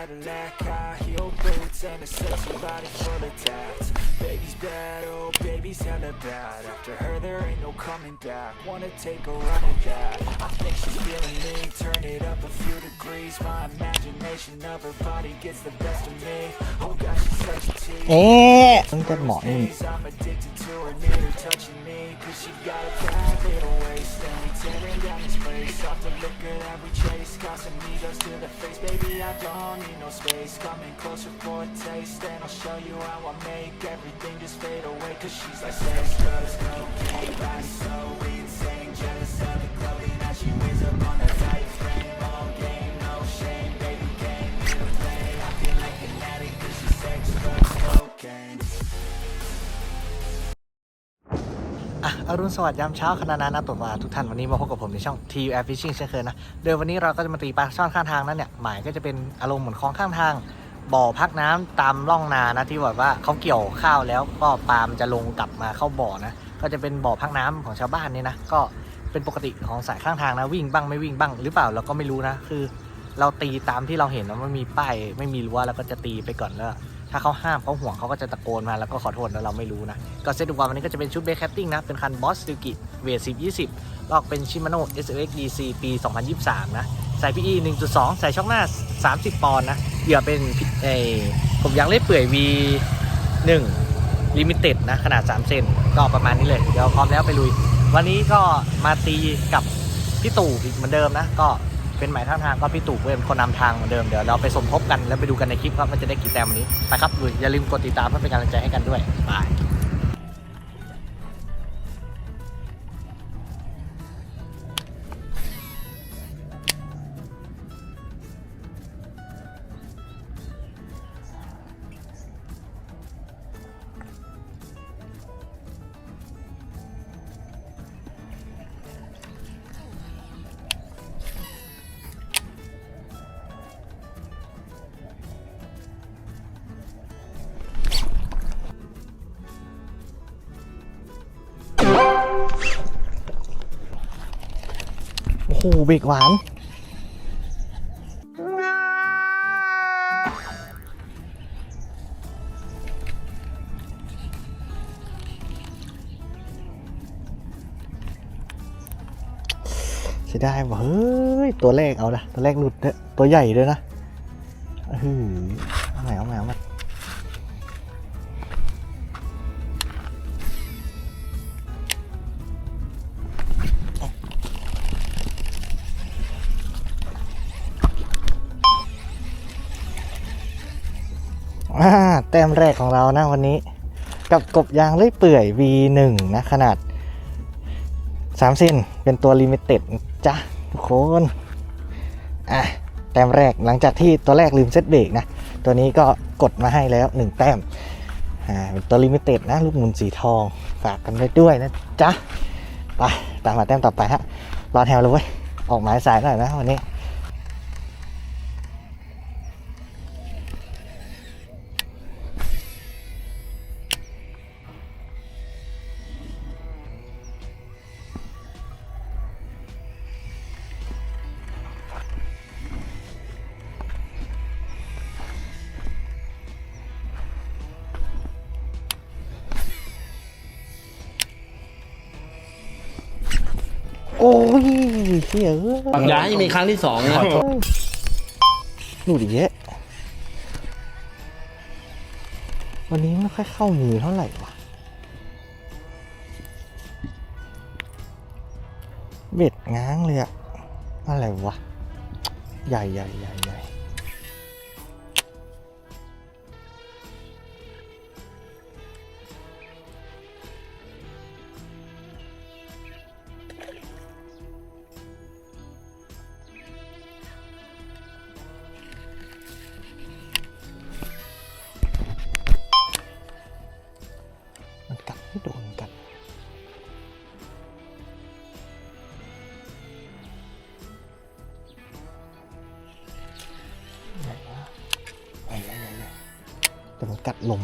Cadillac, high heel boots, and a sexy body full of tats. Baby's bad, oh baby's hella bad. After her there ain't no coming back. Wanna take a run at that? I think she's feeling me. Turn it up a few degrees degrees. My imagination of her body gets the best of me. Oh gosh, she's such a tease. Eh, I'm addicted to her, her touching me Cause she got a bad little waist And we tearing down this place. Off the liquor that we chase. To the face. Baby, I don't need no space. Coming closer for a taste And I'll show you how I make everything just fade away Cause she's like sex, so easy. อรุณสวัสดิ์ยามเช้าคณะนาตุมาทุกท่านวันนี้มาพบกับผมในช่อง t u Air Fishing เช่นเคยนะโดยวันนี้เราก็จะมาตีปลาช่อนข้างทางนั้นเนี่ยหมายก็จะเป็นอารมณ์เหมือนคลองข้างทาง บ่อพักน้ำตามร่องนานะที่แบบว่าเขาเกี่ยวข้าวแล้วก็ปลามันจะลงกลับมาเข้าบ่อนะก็จะเป็นบ่อพักน้ำของชาวบ้านนี่นะก็เป็นปกติของสายข้างทางนะวิ่งบ้างไม่วิ่งบ้างหรือเปล่าเราก็ไม่รู้นะคือ เราตีตามที่เราเห็นนะไม่มีป้ายไม่มีรั้วแล้วก็จะตีไปก่อนแล้ว ถ้าเขาห้ามเขาห่วงเขาก็จะตะโกนมาแล้วก็ขอโทษแล้วเราไม่รู้นะ ก็เซตอุปกรณ์วันนี้ก็จะเป็นชุดเบคแคตติ้งนะ เป็นคันบอสซิลกิเวท10 20ลอกเป็นชิมาโน่ SLX DC ปี 2023 นะ ใส่ PE 1.2 ใส่ช่องหน้า 30 ปอนด์นะเหยื่อเป็นไอผมยางเล่อยเปื่อย V 1 Limited นะ ขนาด 3 เซนก็ประมาณนี้เลย เดี๋ยวพร้อมแล้วไปลุย วันนี้ก็มาตีกับพี่ตู่อีกเหมือนเดิมนะ ก็ เป็นหมายทางทางก็พี่ตู่เป็นคนนำทางเหมือนเดิมเดี๋ยวเราไปสมทบกันแล้วไปดูกันในคลิปครับว่าจะได้กี่แต้มวันนี้ไปครับอย่าลืมกดติดตามเพื่อเป็นกำลังใจให้กันด้วยบาย โหเบรกหวานเสียดายว่เฮ้ย ตัวแรกเอาละตัวแรกหลุดเนี่ยตัวใหญ่ด้วยนะอื้อ แต้มแรกของเรานะวันนี้ กับกบยางเลื่อยเปื่อย V1 นะขนาด3เส้นเป็นตัวลิมิเต็ดจ้ะทุกคนอะแต้มแรกหลังจากที่ตัวแรกลืมเซตเบรกนะ ตัวนี้ก็กดมาให้แล้ว 1 แต้มอ่าเป็นตัวลิมิเต็ดนะ ลูกหมุนสีทองฝากกันไว้ด้วยนะจ๊ะไปตามมาแต้มต่อไปฮะรอแถวเลยเว้ยออกหมายสายหน่อยนะวันนี้ เชี่ยเอ้ยย้ายมีครั้งที่สองนะหลุดอีกเยอะวันนี้ไม่ค่อยเข้ามือเท่าไหร่วะเบ็ดง้างเลยอะอะไรวะ ใหญ่ใหญ่ใหญ่ใหญ่ กัดลม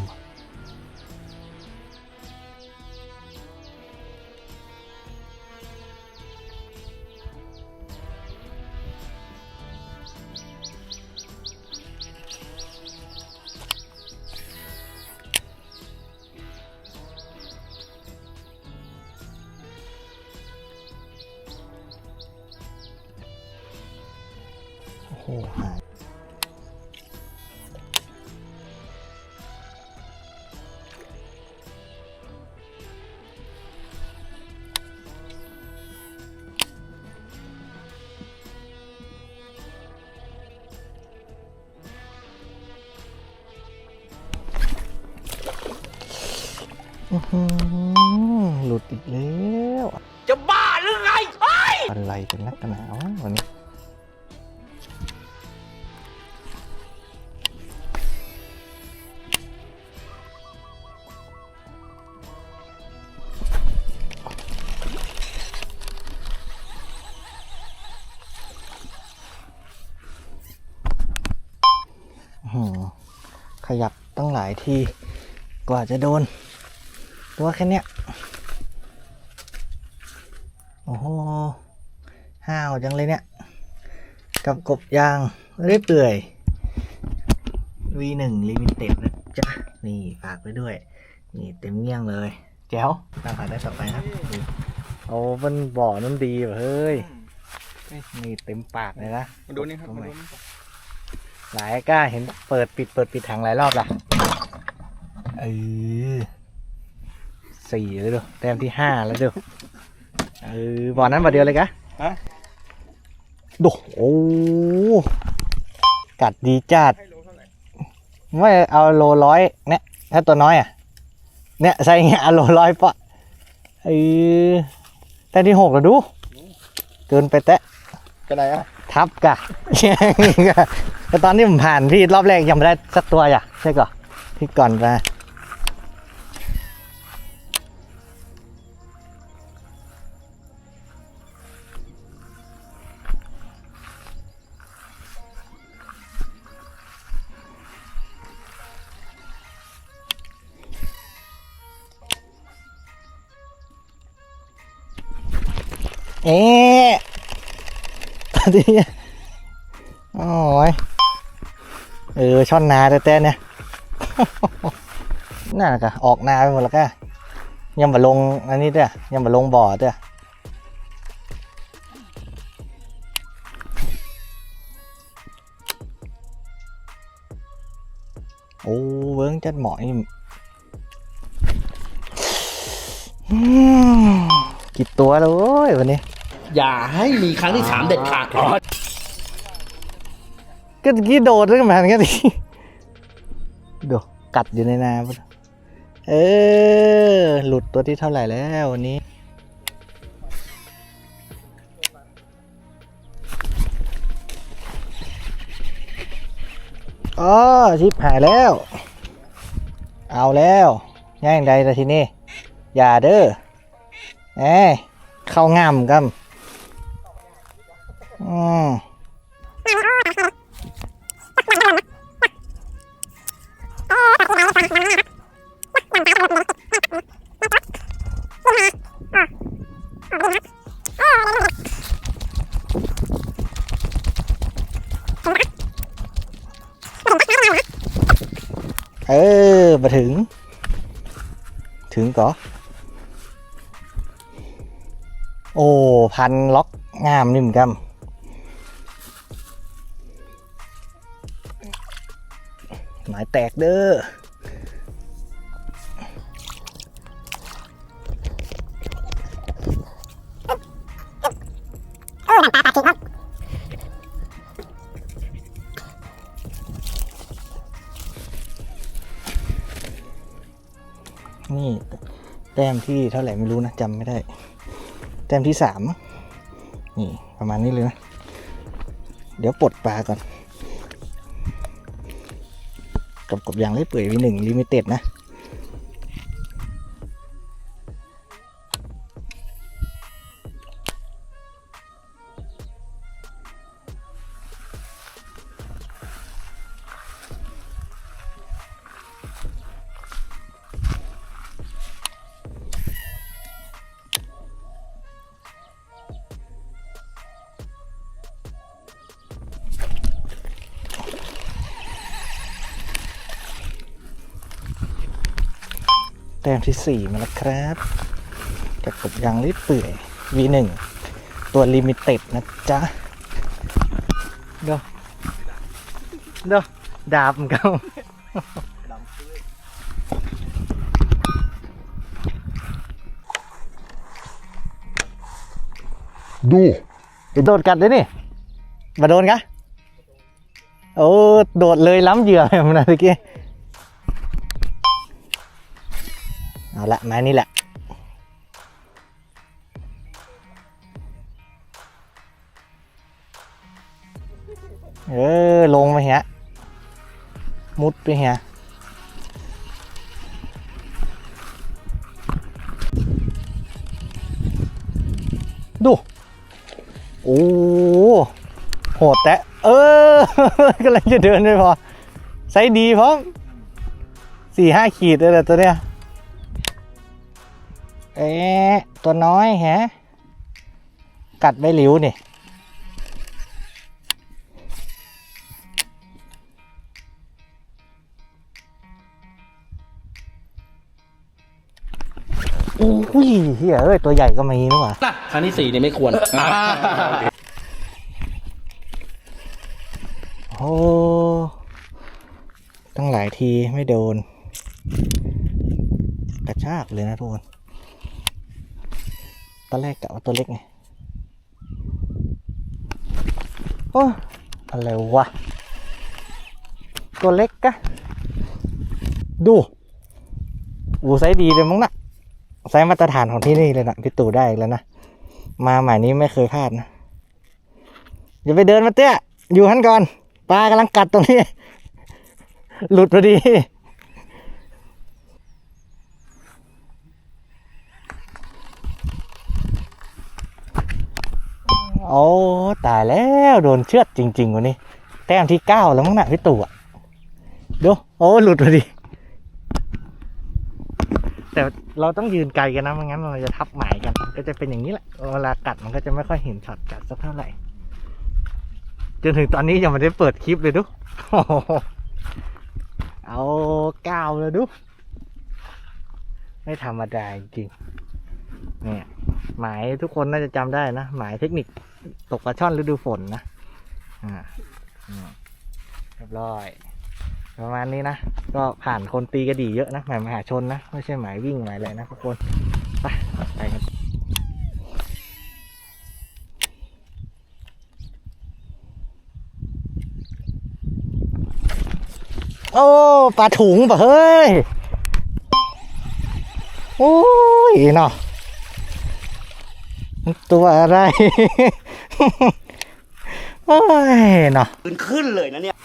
โอ้โหหาย หือหลุดอีกแล้ว จะบ้าหรือไงอะไรเป็นนักหนาวะวันนี้อื้อหือขยับตั้งหลายทีกว่าจะโดน ตัวแค่เนี้ย โอ้โหห้าวจังเลยเนี่ย กับกบยางเรื่อยเปื่อย V1 Limited นะจ๊ะ นี่ฝากไปด้วย นี่เต็มเงี้ยงเลย แจ๋วตามผ่านได้ต่อไปครับนี่โอ้มันบ่อน้ำดีว่ะเฮ้ย นี่เต็มปากเลยนะ มาดูนี่ครับตงมาไหดูนี่หลายกล้าเห็นเปิดปิดเปิดปิดถังหลายรอบละเออ สี่แล้วดูแต้มที่ห้าแล้วดูเออบ่อนั้นบ่อเดียวเลยกะฮะ ดูโอ้กัดดีจัดให้โลเท่าไหร่ไม่เอาโลร้อยเนี่ยถ้าตัวน้อยอะ เนี่ยใส่เงี้ยเอาโลร้อยปะเออแต่ที่หกแล้วดู เกินไปแตะจะไหนอะทับกะแต่ตอนที่ผมผ่านพี่รอบแรกยังไม่ได้สักตัวอะใช่ก่อนที่ก่อนมา เอ๊ะตอนนี้โอ้ยเออช่อนนาแต่แต่เนี่ยน่ากะออกนาไปหมดแล้วก็ยังมาลงอันนี้เด้อยังมาลงบ่อเด้อโอ้เบิ้งจัดหมอยอืมกี่ตัวแล้วเว้ยวันนี้ อย่าให้มีครั้งที่สามเด็ดขาดก็ตะกี้โดดด้วยกันมากันดิดูกัดอยู่ในนาปะเออ หลุดตัวที่เท่าไหร่แล้ววันนี้อ๋อชิปหายแล้ว เอาแล้วง่ายใดแต่ทีนี้ อย่าเด้อแหมเข้างามกัน อืมเออมาถึง ถึงก่อโอ้ พันล็อกงามนิ่มกำ มายแตกเด้อนี่แต้มที่เท่าไหร่ไม่รู้นะจำไม่ได้ แต้มที่สามนี่ ประมาณนี้เลยนะ เดี๋ยวปลดปลาก่อน กับกบยางเล่ยเปื่อยวีหนึ่งลิมิเต็ดนะ ต้มที่สี่มาแล้วครับกับกบยางเล่อยเปื่อย V1 ตัวลิมิเต็ดนะจ๊ะเดี๋ยวเด้อดาบมันเก่าดูโดดกัดเลยนี่มาโดนกะโอ้โดดเลยล้ำเหยื่อเลยมันนะเมื่อกี้ เอาละไม้นี่แหละเออลงมาเฮียมุดไปเฮียดู โอ้โหดแต่เออกำลังจะเดินไปพอไซส์ดีพร้อมสี่ห้าขีดเลยแหละตัวเนี้ย เอ๊ะตัวน้อยแฮะ กัดใบหลิวนี่ โอ้ยเฮียเอ้ย ตัวใหญ่ก็มีนี่หว่าน่ะครั้งที่สี่เนี่ยไม่ควร โอ้ตั้งหลายทีไม่โดน กระชากเลยนะทุกคน ตอนแรกกะว่าตัวเล็กไงโอ้อะไรวะ ตัวเล็กกะดูอูไซส์ดีเลยมั้งนะไซส์มาตรฐานของที่นี่เลยนะพี่ตู่ได้อีกแล้วนะ มาใหม่นี้ไม่เคยพลาดนะ อย่าไปเดินมาเตี้ย อยู่หันก่อนปลากำลังกัดตรงนี้ หลุดพอดี โอ้ตายแล้วโดนเชือดจริง ๆวันนี้ แต้มที่เก้าแล้วมั้งนะพี่ตู่อะดูโอ้หลุดพอดี แต่เราต้องยืนไกลกันนะไม่งั้นเราจะทับหมายกัน ก็จะเป็นอย่างนี้แหละเวลากัดมันก็จะไม่ค่อยเห็นช็อตกัดสักเท่าไหร่จนถึงตอนนี้ยังไม่ได้เปิดคลิปเลยดูโอ้โหเอาก้าวเลยดู ไม่ธรรมดาจริงเนี่ยหมายทุกคนน่าจะจำได้นะ หมายเทคนิค ตกปลาช่อนฤดูฝนนะอ่าอืมเรียบร้อย ประมาณนี้นะ ก็ผ่านคนตีกระดี่เยอะนะหมายมหาชนนะ ไม่ใช่หมายวิ่งหมายอะไรนะทุกคน ไปไปกันโอ้ปลาถุงปะเฮ้ย โอ้ยเนาะตัวอะไร โอ้ยเนาะขึ้นขึ้นเลยนะเนี่ย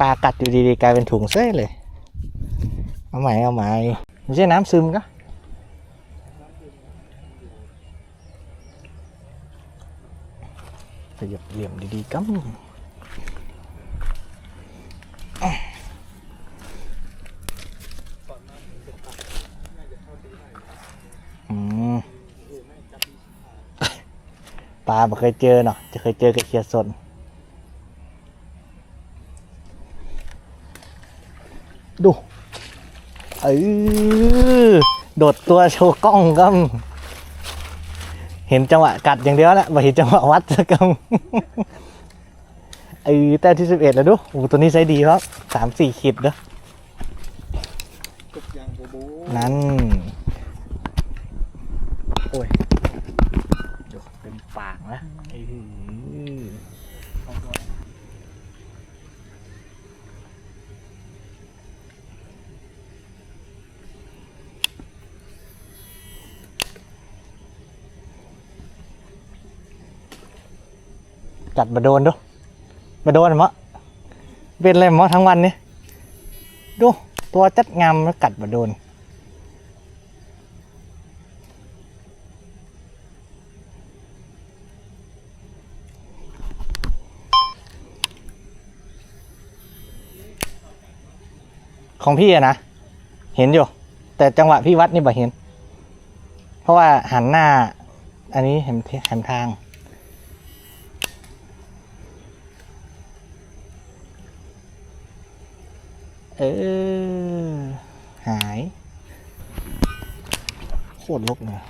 ปลากัดอยู่ดีๆกลายเป็นถุงเส้เลย เอาใหม่เอาใหม่ไม่ใช่น้ำซึมก็ขยับเหลี่ยมดีๆกัมอืม ปลาไม่เคยเจอเนาะจะเคยเจอกับเขียดสนดูเออโดดตัวโชว์กล้องก็เห็นจังหวะกัดอย่างเดียวแหละไม่เห็นจังหวะวัดสักกำเออแต่ที่สิบเอ็ดแล้วดูโอ้ตัวนี้ใช้ดีครับสามสี่ขีดเด้อนั่น โอ้ยดูเป็นปาก นะเออกัดมาโดนดูมาโดนมะเป็นอะไรมะทั้งวันนี่ดู ตัวจัดงามแล้วกัดมาโดน ของพี่อะนะ เห็นอยู่ แต่จังหวะพี่วัดนี่บ่เห็น เพราะว่าหันหน้า อันนี้เห็นเห็นทาง เออ หาย โคตรลกเลย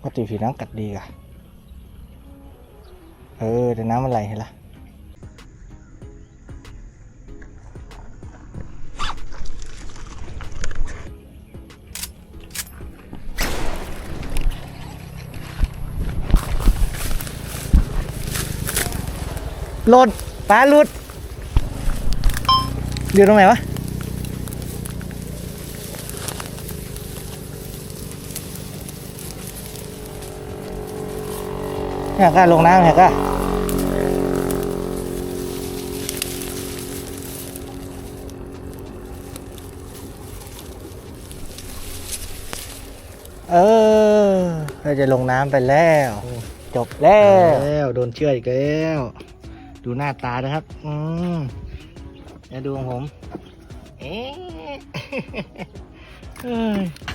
ปกติผิวน้ำกัดดีกะ เออแต่น้ำมันไหลเห็นละหล่นปลาหลุด อยู่ตรงไหนวะ แหกอะลงน้ำแหกอะเออเราจะลงน้ำไปแล้ว จบแล้วแล้วโดนเชืออีกแล้ว ดูหน้าตานะครับ อืมแล้วดูของผม เอ๊ะ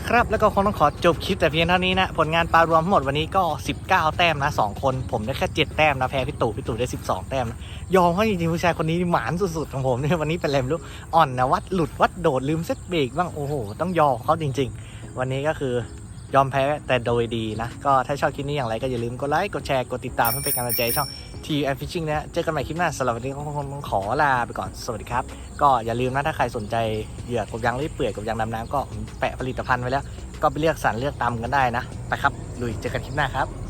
ครับแล้วก็คงต้องขอจบคลิปแต่เพียงเท่านี้นะ ผลงานปลารวมทั้งหมดวันนี้ก็ 19 แต้มนะ 2 คนผมได้แค่ 7 แต้มนะแพ้พี่ตู่พี่ตู่ได้ 12 แต้มนะยอมเขาจริงๆผู้ชายคนนี้หมานสุดๆของผมเนี่ยวันนี้เป็นอะไรไม่รู้อ่อนนะวัดหลุดวัดโดดลืมเซตเบรกบ้างโอ้โหต้องยอมเขาจริง ๆ วันนี้ก็คือยอมแพ้แต่โดยดีนะ ก็ถ้าชอบคลิปนี้อย่างไรก็อย่าลืมกดไลค์กดแชร์กดติดตามเพื่อเป็นกำลังใจช่อง ทีแอนฟิชชิ่งนะเจอกันใหม่คลิปหน้าสำหรับวันนี้ก็คงต้องขอลาไปก่อนสวัสดีครับ ก็อย่าลืมนะถ้าใครสนใจเหยื่อกบยางรีบเปื่อยกบยางดำน้ำก็แปะผลิตภัณฑ์ไว้แล้ว ก็ไปเลือกสรรเลือกตามกันได้นะไปครับลุยเจอกันคลิปหน้าครับ